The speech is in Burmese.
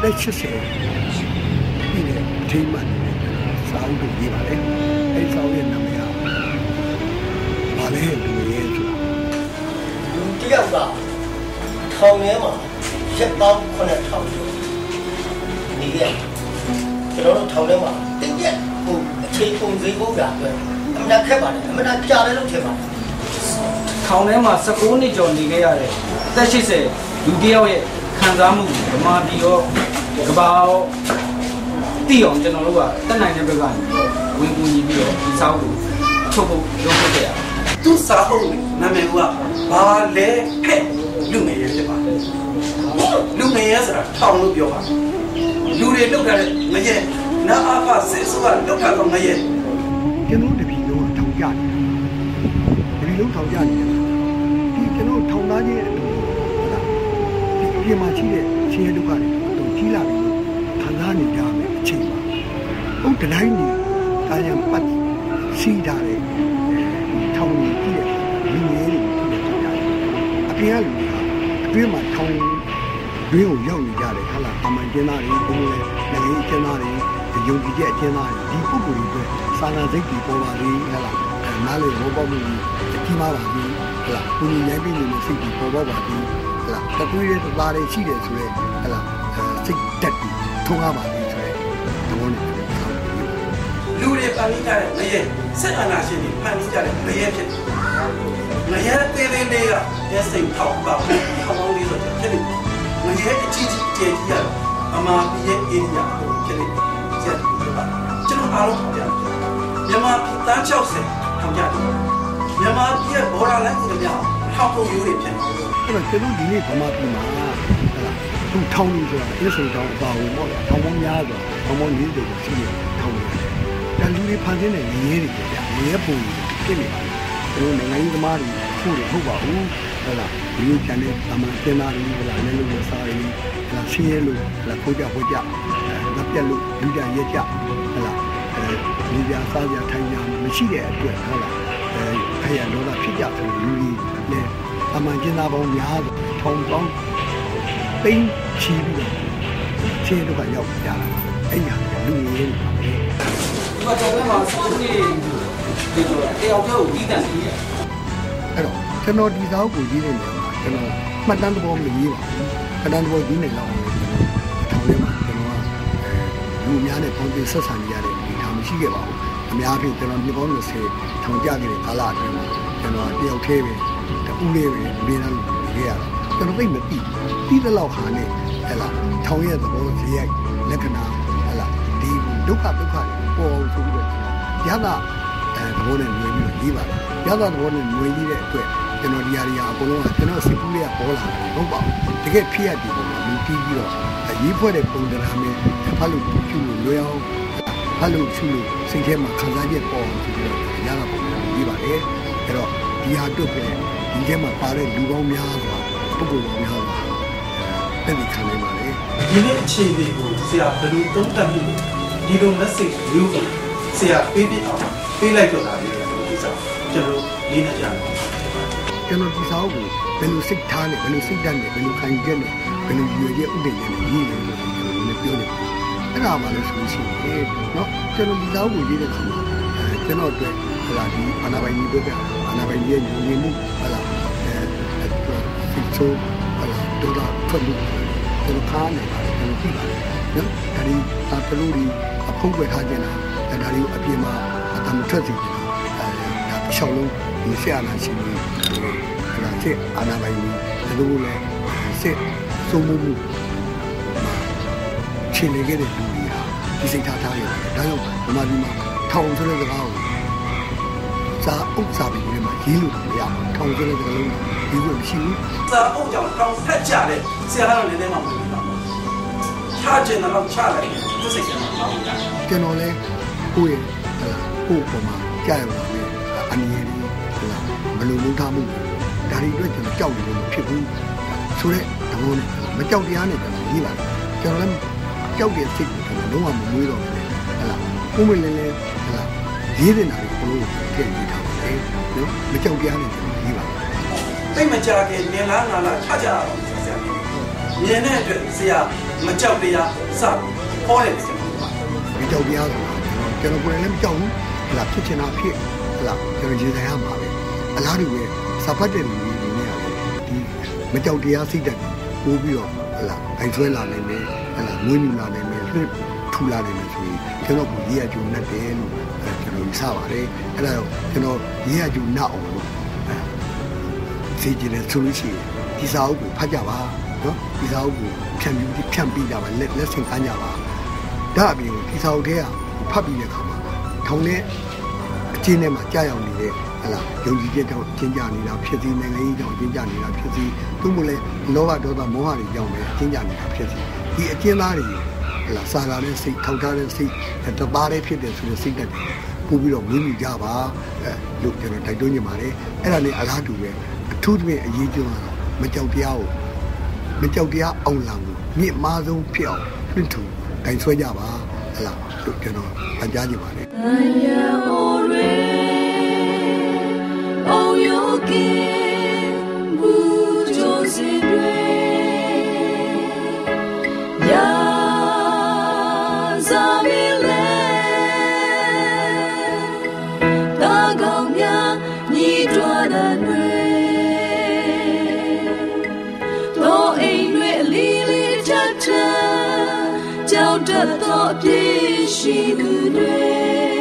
80ဒီနေ့ထိမှန်စာအုပ်ကိုရေးပါတယ်အဲ့စာအုပ်ရဲ့နာမည်ကဘာလဲလူရဲ့ဆိုတာလူတယောက်ကထောင်ထဲမှာရက်ပေါင်း9000ကျော်နေခဲ့ကျွန်တော်တို့ထောင်ထဲမှာတင်းကျပ်ဟိုအခြေပုံစည်းဖို့ကအတွက်အမှန်ခက်ပါတယ်အမှန်ကြားတယ်လို့ထင်ပါတယ်ထောင်ထဲမှာ16နှစ်ကျော်နေခဲ့ရတဲ့သက်80လူတစ်ယောက်ရဲ့ ခံစားမှုဗမာပြည်ရောကဘာရောတည်အောင်ကျွန်တော်တို့ကတက်နိုင်တဲ့ဘက်ကနေဝင်ကူညီပြီးတော့ဒီစောက်ကိုထုတ်ဖို့လုပ်ခဲ့ရတယ်သူစာအုပ်နာမည်ကဘာလဲဖက်လူငယ်ရဲ့ဖြစ်ပါတယ်လူငယ်ရဲ့ဆိုတာထောင်လို့ပြောပါလူတွေလောက်တာတဲ့ငရဲနာအာဖစစ်ဆိုကလောက်တာတော့ငရဲကျွန်တော်တပီလုံးထောင်ကြတယ်တပီလုံးထောင်ကြတယ်ဒီကျွန်တော်ထောင်သားချင်းအတူဟုတ်လားဒီအ ပြင်မှာရှိတဲ့ချင်းရဲ့ဒုက္ခတွေအတူကြီးလာပြီးခံစားနေကြမယ်အချိန်ပါဟုတ်တတိုင်းနေဒါရံပတ်စီးတာလေထောင်ကြီးကြည့်တဲ့လူငယ်တွေဖြစ်နေကြတယ်အပြင်ကလူကအတွင်းမှာထောင်တွင်းကိုရောက်နေကြတယ်ဟာလားအမှန်ကျင်းသားတွေဘုံလဲနိုင်ငံကျင်းသားတွေယုံကြည်ချက်အကျဉ်းသားတွေဒီပုဂ္ဂိုလ်တွေအတွက်စာနာစိတ်တွေပေါ်ပါလေဟဲ့လားအဲနားလေဘောပေါက်မှုကြီးအကြီးမားပါပြီဟဲ့လားကိုကြီးရိုင်းပြီးနေတဲ့စိတ်တွေပေါ်ပေါက်ပါပြီဟဲ့လား တကွေးတဲ့သားတွေရှိတယ်ဆိုရဲဟဲ့လားအဲစိတ်တက်ပြီးထုံးကားပါပြီဆိုရဲသဘောနဲ့ပြောတာလူတွေပန်နေကြတဲ့ငရဲဆက်အာနာရှင်တွေပန်နေကြတဲ့ငရဲဖြစ်တယ်ငရဲသေးသေးလေးကရဲစိတ်ထောက်ပါထောက်ပေါင်းလေးဆိုတော့ဖြစ်နေငရဲအကြီးကြီးကျယ်ကြီးရတော့အမာပြည်ရဲ့အေရီယာကိုဖြစ်နေဆက်ပြီးတော့ကျွန်တော်အားလုံးပြောပြမြန်မာပြည်တန်း60ထောင်ကြတယ်မြန်မာပြည်ရဲ့ဘော်ဒါလိုင်းကိုလည်းထောက်ဖို့ရိုးတွေဖြစ်နေတယ် အဲ့တော့ကျွန်တော်ဒီနေ့ဗမာပြည်မှာဟဲ့လားသူထောင်းနေဆိုတာအစ်ဆိုတောင်းပါဝင်ပေါ့လေထောင်းပေါင်းများဆိုထောင်းပေါင်း40ကိုရှိနေထောင်းနေတယ်တန်လူတွေဖန်ဆင်းတဲ့ငရဲတွေကြငရဲပုံတွေဖြစ်နေပါတယ်ကျွန်တော်နိုင်ငံရေးသမားတွေဖို့တွေဟုတ်ပါဘူးဟဲ့လားဒီလိုကျန်တဲ့ဗမာကျင်းသားတွေဟဲ့လားလည်းလို့စားရည်ဟဲ့လားရှင်းရဲလို့ဟဲ့လားခိုးကြဟိုကြငါပြက်လို့လူကြရဲကြဟဲ့လားအဲဒီကြစားကြထိုင်ကြမရှိတဲ့အတွက်ဟုတ်လားအဲခရလောတာဖြစ်ကြတယ်လူကြီးလည်း အမှန်ကျင်းသားပေါင်းများထောင်ပေါင်းသိန်းချီပြီးတော့ခြေတော့ကရောက်ကြတာအဲ့ညာလူရင်းပါပဲဒီမှာတော့မှာ16နှစ်ဒီလိုတယောက်တည်းကိုပြီးတန်ပြီးရအဲ့တော့ကျွန်တော်ဒီစာအုပ်ကိုရေးတဲ့နေရာမှာကျွန်တော်မှတ်တမ်းသဘောမရေးပါဘူးမှတ်တမ်းသဘောရေးနေတော့ထောင်ထဲမှာကျွန်တော်ကအဲလူများနဲ့ပေါင်းပြီးဆက်ဆံရတဲ့ဒီထားမရှိခဲ့ပါဘူးအများဖြင့်ကျွန်တော်မြေပေါင်း20ထောင်ကြခဲ့တဲ့ကာလအတွင်းမှာကျွန်တော်တယောက်တည်းပဲ တူလေးပဲနေနေနေခဲ့ရတော့ကျွန်တော်သိမပြီးပြီးတဲ့လောက်ဟာနဲ့ဟဲ့လားထောင်ရဲ့သဘောဇေယိုက်လက္ခဏာဟဲ့လားဒီဒုက္ခဒုက္ခတွေပေါ်ဆိုပြီးတော့ရတာအဲသဘောနဲ့မြင်ပြီးတော့ရေးပါတယ်ရတာသဘောနဲ့မြင်ပြီးတဲ့အတွက်ကျွန်တော်ဒီဟာတွေဟာအကုန်လုံးကကျွန်တော်စိတ်ကူးလေးကပေါ်လာတယ်ဟုတ်ပါဘူးတကယ်ဖြစ်ရဒီပုံမှာမြင်ပြီးပြီးတော့ရေးဖွဲ့တဲ့ပုံစံနဲ့ဖတ်လို့ပြုလို့လွယ်အောင်ဖတ်လို့ပြုလို့စိတ်ထဲမှာခံစားချက်ပေါ်အောင်ဆိုပြီးတော့ရတာပုံရေးပါတယ်အဲ့တော့ ဒီဟာအတွက်ပဲဒီထဲမှာပါတဲ့လူပေါင်းများစွာပုဂ္ဂိုလ်ပေါင်းများစွာတက်ပြီးခံနိုင်ပါလေဒီနေ့အခြေအနေကိုဆရာဘယ်လိုသုံးသပ်မှုဒီလို message မျိုးကိုဆရာပေးပြအောင်ပေးလိုက်တော့တာလေဒီစားကျွန်တော်လေ့လာကြတယ်ကျွန်တော်ဒီစာအုပ်ကိုဘယ်လိုစိတ်ထားနဲ့ဘယ်လိုစိတ်ဓာတ်နဲ့ဘယ်လိုခံယူချက်နဲ့ဘယ်လိုရည်ရွယ်ချက်ဥပဒေနဲ့ရေးလဲလို့ကျွန်တော်လည်းပြောနေတယ်။အဲ့ဒါမှလည်းဆိုရှင်တယ်နော်ကျွန်တော်ဒီစာအုပ်ကိုရေးတဲ့ခါမှာကျွန်တော်အတွက်ဟိုလာဒီအနာပိုင်းဒီဘက်က အာနာပိုင်ကြီးရဲ့ညီမှုဟလာအဲစိတ်ဆိုးဟလာဒေါ်လာထွက်လို့ကျွန်တော်ခါနေပါတယ်ကျွန်တော်သိပါတယ်နော်ဒါဒီအတလူဒီအဖုံးွယ်ထားခြင်းလားဒါဒီအပြင်မှာအတမထွက်စီခြင်းလားအဲဒါတစ်လျှောက်လုံးဒီဆရာနာရှင်ကြီးဟလာစစ်အာနာပိုင်ကြီးဒီလိုလဲစစ်စုံမှုမှုခြေလေခဲ့တဲ့လူတွေဟာဒီစိတ်ထားထားရတယ်ဒါကြောင့်ဗမာပြည်မှာထောင်ဆိုတဲ့စကားကိုစာအုပ်စာပေ တွေမှာရေးလို့မရဘူးထောင်ဆိုတဲ့စကားလုံးရေးလို့မရှိဘူးစာအုပ်ကြောင့်တောင်းဖက်ကြတဲ့ဆရာတော်လည်းလည်းမမလို့ပါဘူးချကျင်တော့ချလိုက်တယ်သူစိတ်ကမှမဟုတ်ဘူးကျွန်တော်လည်းကိုယ့်ရဲ့ဟလာကိုယ့်ပုံမှာကြာရပါမယ်အနည်းကြီးဟလာမလုံလုံထားမှုဒါတွေအတွက်ကျွန်တော်ကြောက်နေလို့မဖြစ်ဘူးဆိုတဲ့သဘောနဲ့မကြောက်တရားနဲ့ကျွန်တော်ရေးပါတယ်ကျွန်တော်လည်းကြောက်တဲ့စိတ်ကိုကျွန်တော်လုံးဝမမွေးတော့ဘူးဟလာကိုယ်မလည်းလည်းဟလာရေးတဲ့နာတွေဘလို့ထည့်ရေးထားပါ တယ်နော်မကြောက်တရားနဲ့ကျွန်တော်ရေးပါတယ်တိတ်မကြခင်မြင်လားငါလားချကြအောင်ဆရာမြင်တဲ့အတွက်ဆရာမကြောက်တရားစဟောတယ်ကျွန်တော်ကဒီကြောက်တရားဆိုတာကျွန်တော်ကိုယ်လည်းမကြောက်ဘူးဟလာဖြစ်ချင်တာဖြစ်ဟလာကျွန်တော်ရေဆိုင်ရမှာပဲအလားတူပဲစာဖတ်တဲ့လူတွေနေရတယ်ဒီမကြောက်တရားစိတ်ဓာတ်ပိုးပြီးတော့ဟလာအိုက်ဆွဲလာနိုင်တယ်ဟလာမွေးမြူလာနိုင်တယ်လွှတ်ထူလာနိုင်တယ်ဆိုရင်ကျွန်တော်ကိုရေးရကျုံနဲ့တယ်လို့ ကျွန်တော်ယူဆပါတယ်အဲ့ဒါတော့ကျွန်တော်ရေးရကျုံနောက်အောင်လို့စီကြည့်နေဆိုလို့ရှိရင်ဒီစာအုပ်ကိုဖတ်ကြပါနော်ဒီစာအုပ်ကိုဖြန့်ပြီးဖြန့်ပြီးကြပါလက်လက်ဆင့်ကမ်းကြပါဒါအပြင်ဒီစာအုပ်ထဲကဖတ်ပြီးတဲ့အခါမှာထောင်နဲ့အချင်းထဲမှာကြာရောက်နေတဲ့ဟလာယုံကြည်ချက်ကြောင့်အချင်းကြနေတာဖြစ်စီနိုင်ငံရေးကြောင့်အချင်းကြနေတာဖြစ်စီသူ့မို့လဲလောဘဒေါသမောဟတွေကြောင့်ပဲအချင်းကြနေတာဖြစ်စီဒီအချင်းသားတွေဟလာစာလာတဲ့စိတ်ထောက်ထားတဲ့စိတ်တသားလေးဖြစ်တဲ့ဆိုတဲ့စိတ်ဓာတ်တွေ ပို့ပြီးတော့မွေးမြူကြပါအဲလို့ကျွန်တော်တိုက်တွန်းနေပါတယ်အဲ့ဒါနဲ့အလားတူပဲအထူးသဖြင့်အရေးကြီးတာမကြောက်တရားကိုမကြောက်တရားအောင်လာမှုမြင့်မားဆုံးဖြစ်အောင်လွှင့်ထူဂိုင်ဆွဲကြပါဟလာတို့ကျွန်တော်အကြကြပါလေ Aya ore Oyoke Bujo Yatağ peşi güne